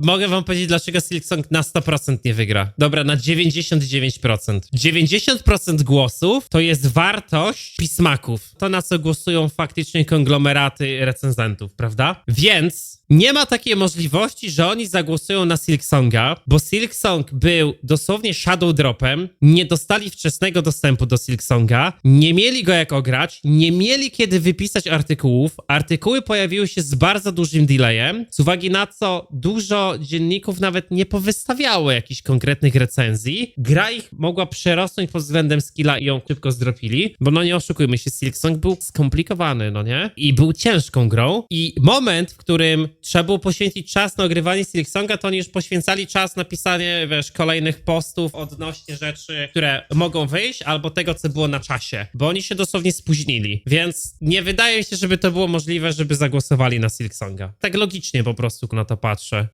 Mogę wam powiedzieć, dlaczego Silksong na 100% nie wygra. Dobra, na 99%. 90% głosów to jest wartość pismaków. To, na co głosują faktycznie konglomeraty recenzentów, prawda? Więc nie ma takiej możliwości, że oni zagłosują na Silksonga, bo Silksong był dosłownie shadow dropem, nie dostali wczesnego dostępu do Silksonga, nie mieli go jak ograć, nie mieli kiedy wypisać artykułów, artykuły pojawiły się z bardzo dużym delayem, z uwagi na co dużo dzienników nawet nie powystawiało jakichś konkretnych recenzji. Gra ich mogła przerosnąć pod względem skilla i ją szybko zdropili, bo no nie oszukujmy się, Silksong był skomplikowany, no nie? I był ciężką grą i moment, w którym trzeba było poświęcić czas na ogrywanie Silksonga, to oni już poświęcali czas na pisanie, wiesz, kolejnych postów odnośnie rzeczy, które mogą wyjść, albo tego, co było na czasie, bo oni się dosłownie spóźnili, więc nie wydaje mi się, żeby to było możliwe, żeby zagłosowali na Silksonga. Tak logicznie po prostu na to patrzę.